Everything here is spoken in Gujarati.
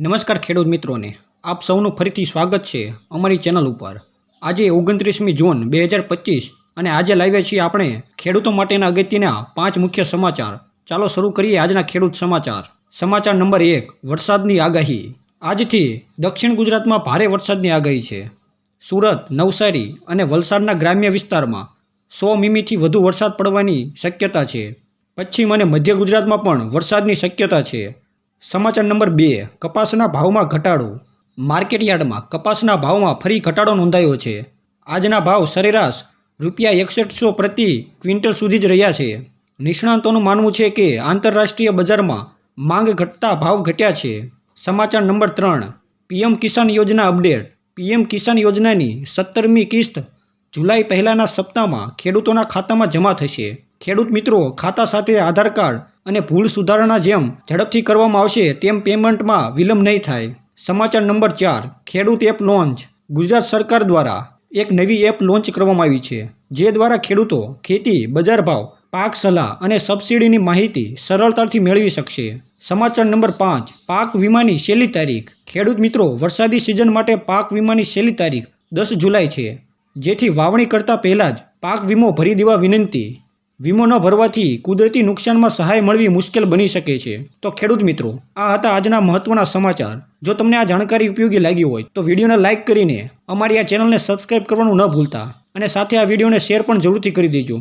નમસ્કાર ખેડૂત મિત્રોને, આપ સૌનું ફરીથી સ્વાગત છે અમારી ચેનલ ઉપર. આજે ઓગણત્રીસમી જૂન બે હજાર પચીસ અને આજે લાવ્યા છીએ આપણે ખેડૂતો માટેના અગત્યના પાંચ મુખ્ય સમાચાર. ચાલો શરૂ કરીએ આજના ખેડૂત સમાચાર. સમાચાર નંબર એક, વરસાદની આગાહી. આજથી દક્ષિણ ગુજરાતમાં ભારે વરસાદની આગાહી છે. સુરત, નવસારી અને વલસાડના ગ્રામ્ય વિસ્તારમાં સો મીમીથી વધુ વરસાદ પડવાની શક્યતા છે. પશ્ચિમ અને મધ્ય ગુજરાતમાં પણ વરસાદની શક્યતા છે. સમાચાર નંબર બે, કપાસના ભાવમાં ઘટાડો. માર્કેટ યાર્ડમાં કપાસના ભાવમાં ફરી ઘટાડો નોંધાયો છે. આજના ભાવ સરેરાશ રૂપિયા એકસઠસો પ્રતિ ક્વિન્ટલ સુધી જ રહ્યા છે. નિષ્ણાંતોનું માનવું છે કે આંતરરાષ્ટ્રીય બજારમાં માંગ ઘટતા ભાવ ઘટ્યા છે. સમાચાર નંબર ત્રણ, પીએમ કિસાન યોજના અપડેટ. પીએમ કિસાન યોજનાની સત્તરમી કિસ્ત જુલાઈ પહેલાના સપ્તાહમાં ખેડૂતોના ખાતામાં જમા થશે. ખેડૂત મિત્રો, ખાતા સાથે આધાર કાર્ડ અને ભૂલ સુધારણા જેમ ઝડપથી કરવામાં આવશે, તેમ પેમેન્ટમાં વિલંબ નહીં થાય. સમાચાર નંબર ચાર, ખેડૂત એપ લોન્ચ. ગુજરાત સરકાર દ્વારા એક નવી એપ લોન્ચ કરવામાં આવી છે, જે દ્વારા ખેડૂતો ખેતી, બજાર ભાવ, પાક સલાહ અને સબસિડીની માહિતી સરળતાથી મેળવી શકશે. સમાચાર નંબર પાંચ, પાક વીમાની છેલ્લી તારીખ. ખેડૂત મિત્રો, વરસાદી સિઝન માટે પાક વીમાની છેલ્લી તારીખ દસ જુલાઈ છે. જેથી વાવણી કરતા પહેલાં જ પાક વીમો ભરી દેવા વિનંતી. વીમો ન ભરવાથી કુદરતી નુકસાનમાં સહાય મળવી મુશ્કેલ બની શકે છે. તો ખેડૂત મિત્રો, આ હતા આજના મહત્વના સમાચાર. જો તમને આ જાણકારી ઉપયોગી લાગી હોય, તો વિડીયોને લાઇક કરીને અમારી આ ચેનલને સબસ્ક્રાઇબ કરવાનું ન ભૂલતા. અને સાથે આ વિડીયોને શેર પણ જરૂરથી કરી દેજો.